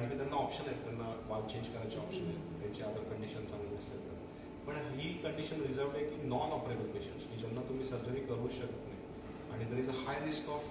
कारण की त्यांना ऑप्शन आहेत त्यांना वाल चेंज करायचे ऑप्शन आहेत त्यांची अदर कंडिशन चांगली असेल तर. पण ही कंडिशन रिझर्व आहे की नॉन ऑपरेबल पेशंट्स की ज्यांना तुम्ही सर्जरी करू शकत नाही. आणि there is a high risk of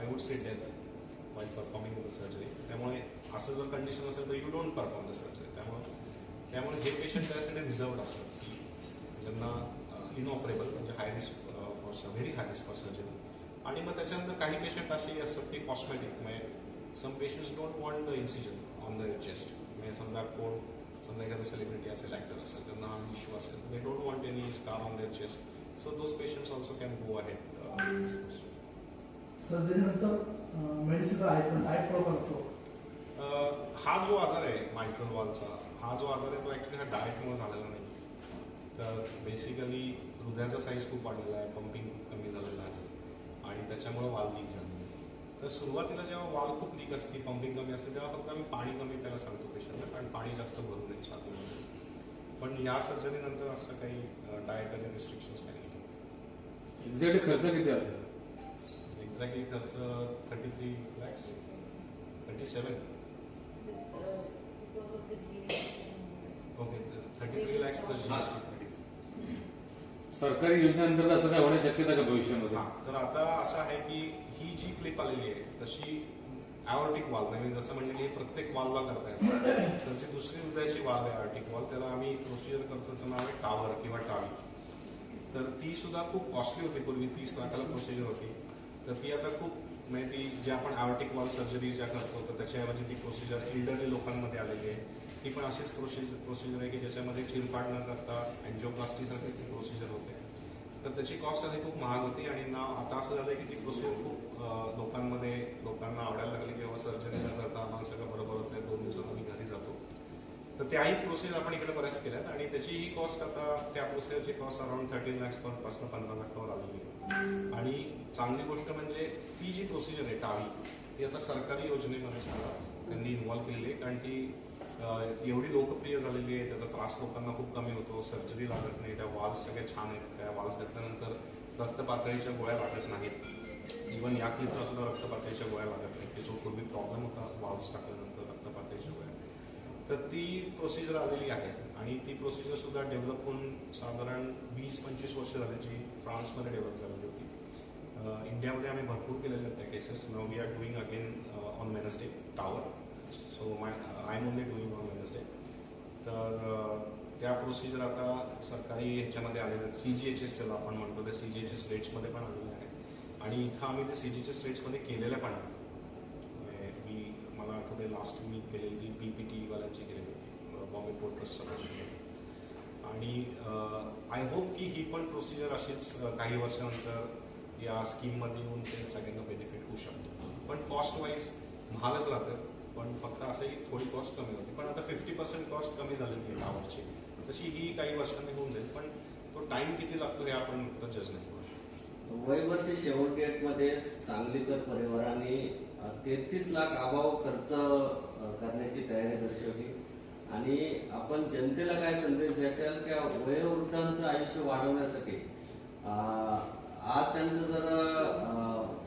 I would say death while performing the surgery त्यामुळे असं जर कंडिशन असेल तर you don't perform the surgery त्यामुळे त्यामुळे हे पेशंट त्यासाठी रिझर्वड असतात की ज्यांना इनऑपरेबल म्हणजे high risk for very high risk for surgery आणि मग त्याच्यानंतर काही पेशंट असे असतात की कॉस्मेटिक म्हणजे some patients don't want the incision on the chest म्हणजे समजा कोण समजा एखादा सेलिब्रिटी असेल ऍक्टर असेल त्यांना हा इश्यू असेल they don't want any scar on their chest so those patients also can go ahead सर्जरीनंतर medicine आहेत पण डाएट फॉलो करतो. हा जो आजार आहे मायट्रल वॉलचा हा जो आजार आहे तो ऍक्च्युली हा डाएटमुळे झालेला नाही तर बेसिकली हृदयाचा साईज खूप वाढलेला आहे पंपिंग कमी झालेलं आहे. आणि त्याच्यामुळे वाल तर सुरुवातीला जेव्हा वाल खूप लीक असते पंपिंग कमी असते तेव्हा फक्त आम्ही पाणी कमी प्यायला सांगतो पेशंटला कारण पाणी जास्त भरू नये छातीमध्ये. पण या सर्जरीनंतर असं काही डाएटरी रिस्ट्रिक्शन्स काही नाही एक्झॅक्ट खर्च किती आला एक्झॅक्टली खर्च thirty three lakhs thirty seven okay thirty three lakhs सरकारी योजनेअंतर्गत असं काय होण्याची शक्यता का भविष्यामध्ये? तर आता असं आहे की ही जी क्लिप आलेली आहे तशी ॲओर्टिक वाल म्हणजे जसं म्हणलं की प्रत्येक वालला करता तर त्यांची दुसरी हृदयाची वाल आहे आर्टिक वाल त्याला आम्ही प्रोसिजर करतो त्याचं नाव आहे टावर किंवा टावी तर ती सुद्धा खूप कॉस्टली होती पूर्वी तीस लाखाला प्रोसिजर होती. तर ती आता खूप म्हणजे ती जे आपण आर्टिक वॉल सर्जरी ज्या करतो तर त्याच्याऐवजी ती प्रोसिजर एल्डरली लोकांमध्ये आलेली आहे. ती पण अशीच प्रोसिजर प्रोसिजर आहे की ज्याच्यामध्ये चिरफाड न करता अँजिओप्लास्टीसारखीच ती प्रोसिजर होते. तर त्याची कॉस्ट आधी खूप महाग होती आणि ना आता असं झालं की ती प्रोसिजर खूप लोकांमध्ये लोकांना आवडायला लागली किंवा सर्जरी न करता आम्हाला सगळं बरोबर होतं दोन दिवसात तर त्याही प्रोसेस आपण इकडे बऱ्याच केल्यात आणि त्याची ही कॉस्ट आता त्या प्रोसेसची कॉस्ट अराउंड थर्टीन लॅक्सपासून पंधरा लाखावर आलेली आहे. आणि चांगली गोष्ट म्हणजे ती जी प्रोसिजर आहे टावी ती आता सरकारी योजनेमध्ये सुद्धा त्यांनी इन्व्हॉल्व केलेली आहे. कारण ती एवढी लोकप्रिय झालेली आहे त्याचा त्रास लोकांना खूप कमी होतो सर्जरी लागत नाही त्या वॉल्स सगळ्या छान आहेत त्या वॉल्स घेतल्यानंतर रक्त पातळीच्या गोळ्या लागत नाहीत. इव्हन या क्लिपला सुद्धा रक्तपातळीच्या गोळ्या लागत नाहीत. की जो पूर्वी प्रॉब्लेम होता वॉल्स टाकल्यानंतर रक्तपातळीच्या गोळ्या. तर ती प्रोसिजर आलेली आहे. आणि ती प्रोसिजर सुद्धा डेव्हलप होऊन साधारण वीस पंचवीस वर्ष झाली जी फ्रान्समध्ये डेव्हलप झालेली होती. इंडियामध्ये आम्ही भरपूर केलेल्या आहेत त्या cases now we are doing again on Wednesday tower so my I am only doing on Wednesday तर uh, त्या प्रोसिजर आता सरकारी ह्याच्यामध्ये आलेल्या आहेत. सी जी एच एसच्याला आपण म्हणतो त्या सी जी एच एस रेट्समध्ये पण आलेले आहे आणि इथं आम्ही ते सी जी एच एस रेट्समध्ये केलेल्या पण आहेत. मला लास्ट मी केलेली ती पी पी टी वाल्यांची केलेली होती बॉम्बे पोर्ट ट्रस्ट आणि आय होप की ही पण प्रोसिजर अशीच काही वर्षानंतर या स्कीममध्ये येऊन ते सगळ्यांना बेनिफिट होऊ शकतो. पण कॉस्ट वाईज महागच राहतं. पण फक्त असंही थोडी कॉस्ट कमी होती. पण आता फिफ्टी पर्सेंट कॉस्ट कमी झालेली आहे टावरची तशी ही काही वर्षांनी होऊन जाईल. पण तो टाइम किती लागतो हे आपण जज नाही करू शकतो. वयवर्ष शेवटी मध्ये सांगलीकर परिवाराने तेहतीस लाख अभाव खर्च करण्याची तयारी दर्शवली. आणि आपण जनतेला काय संदेश द्याल की वयोवृद्धांचं आयुष्य वाढवण्यासाठी आज त्यांचं जर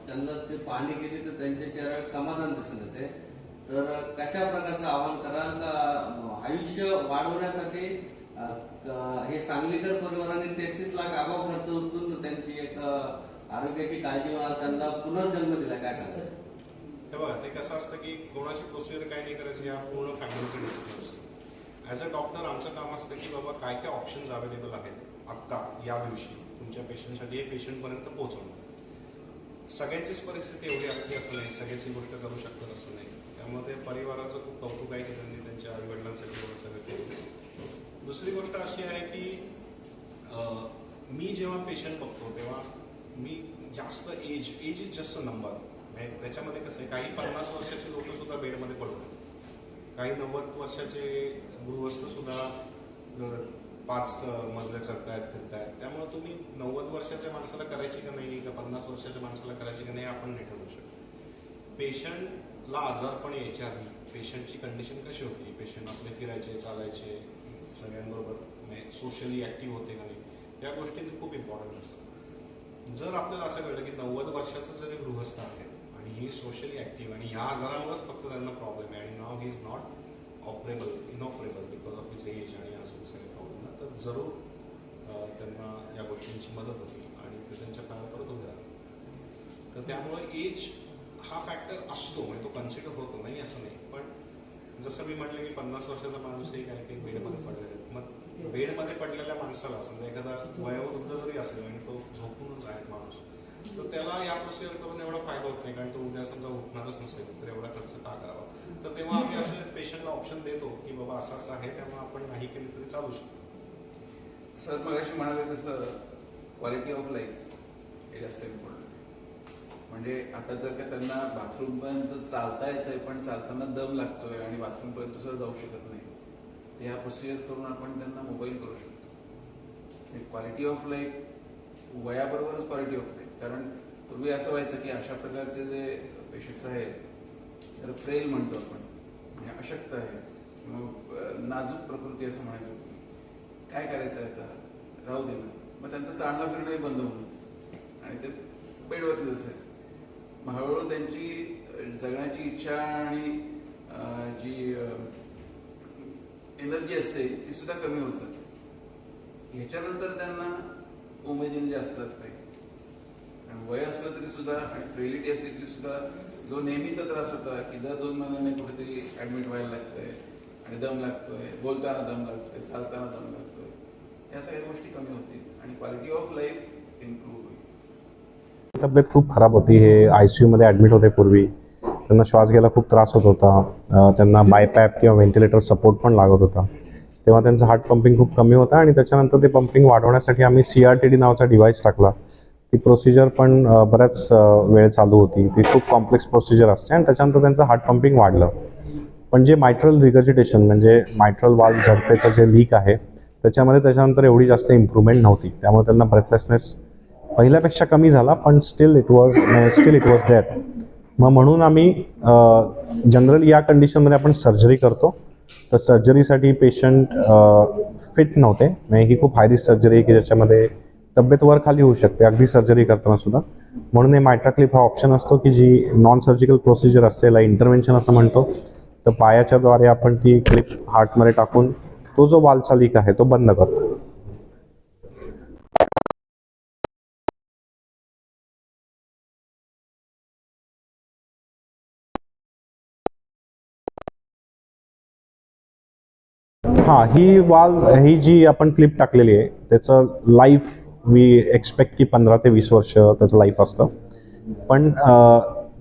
त्यांना ते पाणी गेली तर त्यांच्या चेहऱ्यावर समाधान दिसून येते. तर कशा प्रकारचं आवाहन कराल का आयुष्य वाढवण्यासाठी हे सांगलीकर परिवाराने तेहतीस लाख अभाव खर्च उचलून त्यांची एक आरोग्याची काळजी घेऊन त्यांना पुनर्जन्म दिला काय सांगतात हे बघा ते कसं असतं की कोणाची प्रोसिजर काय नाही करायची या पूर्ण फॅमिलीचं डिसिजन असतं. ॲज अ डॉक्टर आमचं काम असतं की बाबा काय काय ऑप्शन्स अवेलेबल आहेत आत्ता या दिवशी तुमच्या पेशंटसाठी हे पेशंटपर्यंत पोहोचवणं. सगळ्यांचीच परिस्थिती एवढी असते असं नाही सगळ्याची गोष्ट करू शकतात असं नाही. त्यामुळे ते परिवाराचं खूप कौतुक आहे की त्यांनी त्यांच्या आईवडिलांसाठी एवढं सगळं केलं. दुसरी गोष्ट अशी आहे की मी जेव्हा पेशंट बघतो तेव्हा मी जास्त age age is just a number त्याच्यामध्ये कसं आहे काही पन्नास वर्षाचे लोक सुद्धा बेडमध्ये पडतात काही नव्वद वर्षाचे गृहस्थ सुद्धा पाच अं, मजले चढतायत फिरतायत. त्यामुळे तुम्ही नव्वद वर्षाच्या माणसाला करायची का नाही का पन्नास वर्षाच्या माणसाला करायची का नाही आपण नाही ठरवू शकतो. पेशंटला आजारपण यायच्या आधी पेशंटची कंडिशन कशी होती? पेशंट आपले फिरायचे चालायचे सगळ्यांबरोबर म्हणजे सोशली ऍक्टिव्ह होते का नाही? या गोष्टी खूप इम्पॉर्टंट असतात जर आपल्याला असं कळलं की नव्वद वर्षाचं जरी गृहस्थ आहे आणि ही सोशली ऍक्टिव्ह आणि ह्या आजारामुळेच फक्त त्यांना प्रॉब्लेम आहे. आणि now he is not operable inoperable because of his age आणि अजून सगळे प्रॉब्लेम तर जरूर त्यांना या गोष्टींची मदत होती आणि ते त्यांच्या पायावर परत उभे राहतात तर त्यामुळे एज हा फॅक्टर असतो म्हणजे तो कन्सिडर होतो नाही असं नाही. पण जसं मी म्हटलं की पन्नास वर्षाचा माणूसही काही काही बेडमध्ये पडलेला आहे. मग बेडमध्ये पडलेल्या माणसाला समजा एखादा वयोवृद्ध जरी असेल आणि तो झोपूनच आहे माणूस तर त्याला या प्रोसिजर करून एवढा फायदा होत नाही कारण तो उद्या समजा उठणारच नसेल तर एवढा खर्च का करावा? तर तेव्हा आम्ही असे पेशंटला ऑप्शन देतो की बाबा असं असं आहे त्यामुळे आपण नाही केली तरी चालू शकतो. सर मगाशी म्हणाले तसं क्वालिटी ऑफ लाईफ हे जास्त इम्पॉर्टंट म्हणजे आता जर का त्यांना बाथरूम पर्यंत चालता येतंय पण चालताना दम लागतोय आणि बाथरूम पर्यंत सुद्धा जाऊ शकत नाही तर ह्या प्रोसिजर करून आपण त्यांना मोबाईल करू शकतो. क्वालिटी ऑफ लाईफ वयाबरोबरच क्वालिटी ऑफ लाईफ कारण पूर्वी असं व्हायचं की अशा प्रकारचे जे पेशंट्स आहेत तर फ्रेल म्हणतो आपण. म्हणजे अशक्त आहे किंवा नाजूक प्रकृती असं म्हणायचं. काय करायचं आहे आता? राहू दे ना. मग त्यांचं चालणं फिरणंही बंद होऊन आणि ते बेडवरती असायचं मग हळूहळू त्यांची जगण्याची इच्छा आणि जी एनर्जी असते ती सुद्धा कमी होत जाते. ह्याच्यानंतर त्यांना उमेदीने असतात काही वय असलं तरी सुद्धा आणि फ्रेलिटी असली तरी सुद्धा जो नेहमीचा त्रास होता की दर दोन महिन्याने कुठेतरी ऍडमिट व्हायला लागतंय आणि दम लागतोय बोलताना दम लागतोय चालताना दम लागतोय. या सगळ्या गोष्टी कमी होतील आणि क्वालिटी ऑफ लाईफ इम्प्रूव्ह होईल. तब्येत खूप खराब होती हे आय सी यूमध्ये ॲडमिट होते पूर्वी. त्यांना श्वास घ्यायला खूप त्रास होत होता. त्यांना बायपॅप किंवा व्हेंटिलेटर सपोर्ट पण लागत होता. तेव्हा त्यांचं हार्ट पंपिंग खूप कमी होतं आणि त्याच्यानंतर ते पंपिंग वाढवण्यासाठी आम्ही सी आर टी डी नावाचा डिव्हाइस टाकला. ती प्रोसिजर पण बऱ्याच वेळ चालू होती. ती खूप कॉम्प्लेक्स प्रोसिजर असते आणि त्याच्यानंतर त्यांचं हार्ट पंपिंग वाढलं. पण जे मायट्रल रिगर्जिटेशन म्हणजे मायट्रल वाल झडपेचं जे लीक आहे त्याच्यामध्ये त्याच्यानंतर एवढी जास्त इम्प्रूव्हमेंट नव्हती. त्यामुळे त्यांना ब्रेथलेसनेस पहिल्यापेक्षा कमी झाला पण still it was still it was that मग म्हणून आम्ही जनरली या कंडिशनमध्ये आपण सर्जरी करतो. तर सर्जरीसाठी पेशंट फिट नव्हते. म्हणजे ही खूप हाय रिस्क सर्जरी आहे की ज्याच्यामध्ये तब्येत वर खाली होऊ शकते. अगदी सर्जरी करताना सुद्धा. म्हणून हे मायट्राक्लिप हा ऑप्शन असतो की जी नॉन सर्जिकल प्रोसिजर असते याला इंटरव्हेन्शन असं म्हणतो. तर पायाच्याद्वारे आपण ती क्लिप हार्टमध्ये टाकून तो जो वालचा लीक आहे तो बंद करतो. हा ही वाल ही जी आपण क्लिप टाकलेली आहे त्याचं लाईफ वी एक्सपेक्ट की पंधरा ते वीस वर्ष त्याचं लाईफ असतं. पण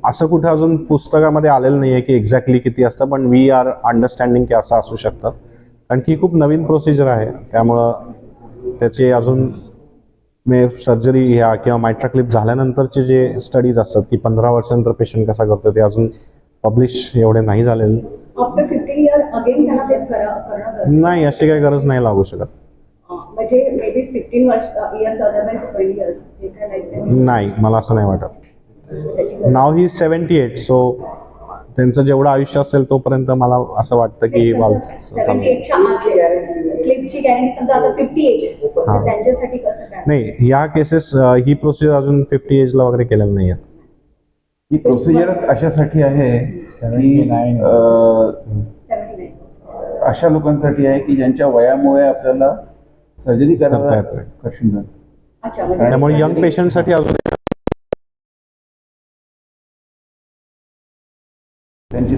असं कुठं अजून पुस्तकामध्ये आलेलं नाही आहे की एक्झॅक्टली किती असतं पण वी आर अंडरस्टँडिंग की असं असू शकतं. कारण की खूप नवीन प्रोसिजर आहे त्यामुळं त्याचे अजून सर्जरी ह्या किंवा मायट्रा क्लिप झाल्यानंतरचे जे स्टडीज असतात की पंधरा वर्षानंतर पेशंट कसा करतो ते अजून पब्लिश एवढे नाही झालेले. आफ्टर फिफ्टीन इयर अगेन त्यांना ते करणं नाही अशी काही गरज नाही लागू शकत. म्हणजे मे बी फिफ्टीन वर्ष इयर्स अदरवाईज ट्वेंटी इयर्स जे काय लाईफ नाही मला असं नाही वाटत. Now he seventy eight so त्यांचं जेवढं आयुष्य असेल तोपर्यंत मला असं वाटतं की नाही ह्या केसेस ही प्रोसिजर अजून फिफ्टी एजला वगैरे केलेलं नाही ही प्रोसिजर अशासाठी आहे की अशा लोकांसाठी आहे की ज्यांच्या वयामुळे आपल्याला सर्जरी करायला. कठीण म्हणजे त्यामुळे यंग पेशंटसाठी अजून त्यांची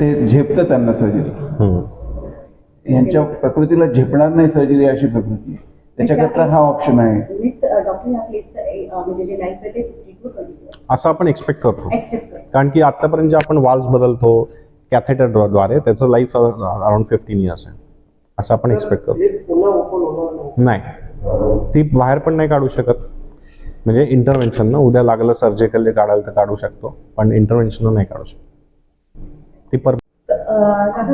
ते झेपतं त्यांना सर्जरी हम्म. यांच्या प्रकृतीला झेपणार नाही सर्जरी अशी प्रकृती. त्याच्याकरता हा ऑप्शन आहे. म्हणजे असं आपण एक्सपेक्ट करतो. कारण की आतापर्यंत जे आपण वाल्स बदलतो कॅथेटरद्वारे त्याचं लाईफ अराउंड फिफ्टीन इयर्स आहे. असं आपण एक्सपेक्ट करतो. नाही. ती बाहेर पण नाही काढू शकत. म्हणजे इंटरव्हेन्शन ना उद्या लागलं सर्जिकली काढायला तर काढू शकतो पण इंटरव्हेन्शन नाही काढू शकतो. ती पर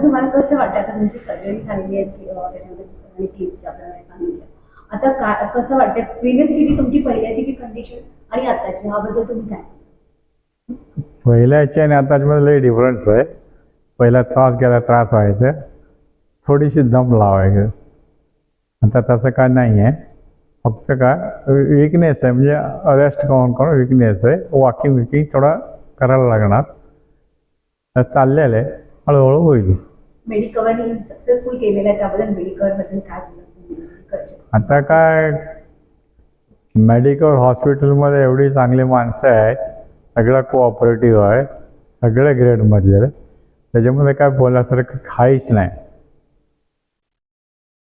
तुम्हाला कसं वाटतं? आता तुमची सर्जरी झालेली आहे की, अं, त्याच्यामध्ये आणि clip आपल्याला सांगितलं आता काय कसं वाटतं? प्रिव्हियसची जी तुमची पहिल्याची जी कंडिशन आणि आताची ह्याबद्दल तुम्ही काय पहिल्याची आणि आताच्यामध्ये लई डिफरन्स आहे. पहिला श्वास घ्यायला त्रास व्हायचा. थोडीशी दम लावायचं. आता तसं काय नाही आहे फक्त काय विकनेस आहे. म्हणजे अरेस्ट करून करून विकनेस आहे. वॉकिंग विकिंग थोडा करायला लागणार. तर चाललेलं आहे. हळूहळू होईल. सक्सेसफुल केलेलं आहे. त्याबद्दल काय. आता काय मेडिकल हॉस्पिटलमध्ये एवढी चांगली माणसं आहेत. सगळं कोऑपरेटिव्ह आहे सगळे ग्रेडमधले. त्याच्यामध्ये काय बोलण्यासारखं काहीच नाही.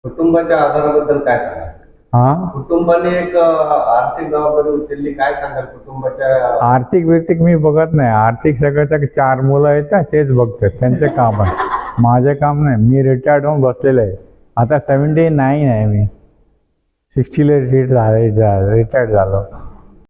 कुटुंबाच्या आधाराबद्दल काय सांगाल? हां? कुटुंबाने एक आर्थिक जबाबदारी उचलली काय सांगाल कुटुंबाच्या? आर्थिक बिर्थिक मी बघत नाही. आर्थिक सगळ्याच्या चार मुलं आहेत ना तेच बघतात. त्यांचे काम आहे. माझे काम नाही. मी रिटायर्ड होऊन बसलेलो आहे. आता सेवन्टी नाईन आहे मी. सिक्स्टीला रिटायर्ड झालो.